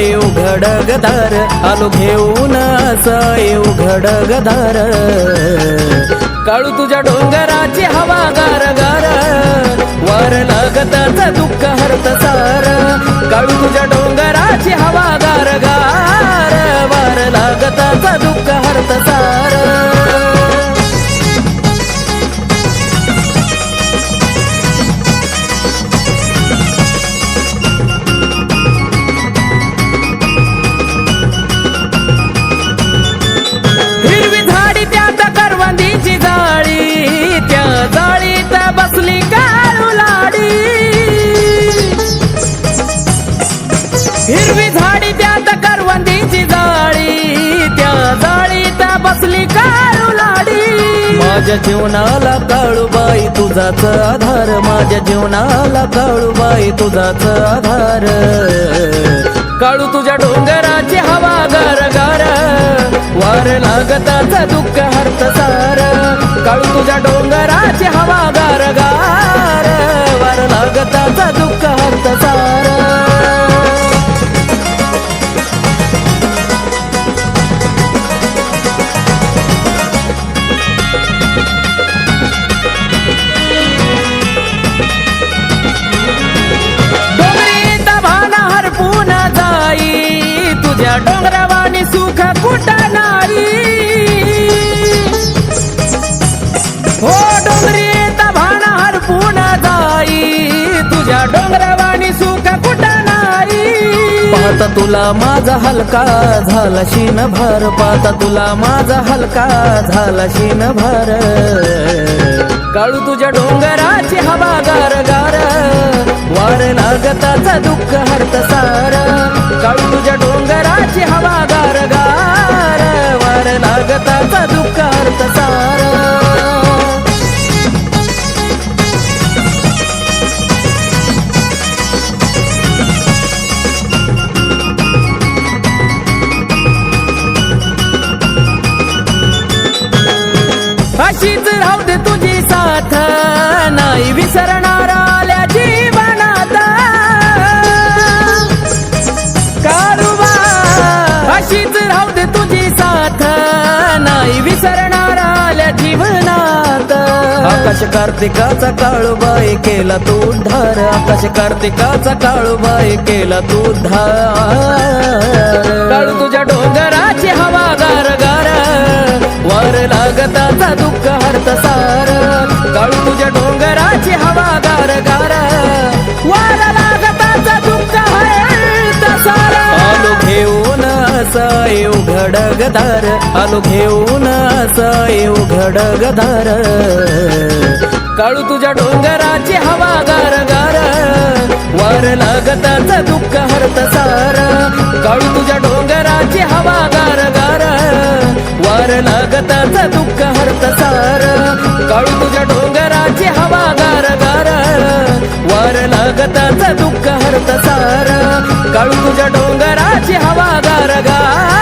येऊ उघड आलो घेऊन असय येऊ गदार काळू तुझ्या डोंगराची हवा गार गार. वार लागताच दुःख हरत सार. काळू तुझ्या डोंगराची हवा हिरवी झाडी त्यात करवंदीची जाळी. त्या जाळीत बसली काळू लाडी. माझ्या जीवनाला काळूबाई तुझाच आधार. माझ्या जीवनाला काळूबाई तुझाच आधार. काळू तुझ्या डोंगराची हवा गार गार वार लागताच दुःख हरत सार. काळू तुझ्या डोंगराची हवा गार गार वार लागताच दुःख हरत सार. तुझ्या डोंगरावानी सुख नाही? पाहता तुला माझा हलका झाला शीन भर पाहता तुला माझा हलका झाला शीन भर काळू तुझ्या डोंगराची हवा गार गार. वार लागताचा दुःख हरत सार. काळू तुझ्या डोंगराची हवा गार गार. वार लागताचा दुःख हरत सार. नाही विसरणार आल्या जीवनात. काळूबा अशीच राहू दे तुझी साथ. नाही विसरणार आल्या जीवनात. आकाश कार्तिकाचा काळूबाई केला तू उद्धार. आकाश कार्तिकाचा काळूबाई केला तू उद्धार. काळू तुझ्या डोंगराची हवा गार गार वार लागताचा दुःख हरत सार काळू तुझ्या डोंगराची हवा गार गार वारा लागताचा तुमचा हरत आलो घेऊन असय येऊ घडगदार. आलो घेऊन असय येऊ घडगदार. काळू तुझ्या डोंगराची हवा गार गार वार लागताच दुःख हरत सार काळू तुझ्या डोंगराची हवा गार गार वार लागताच दुःख हरत सार. काळू तुझ्या डोंगराची हवा गार गार. वार लागताच दुःख हरत सार. काळू तुझ्या डोंगराची हवा गार गार.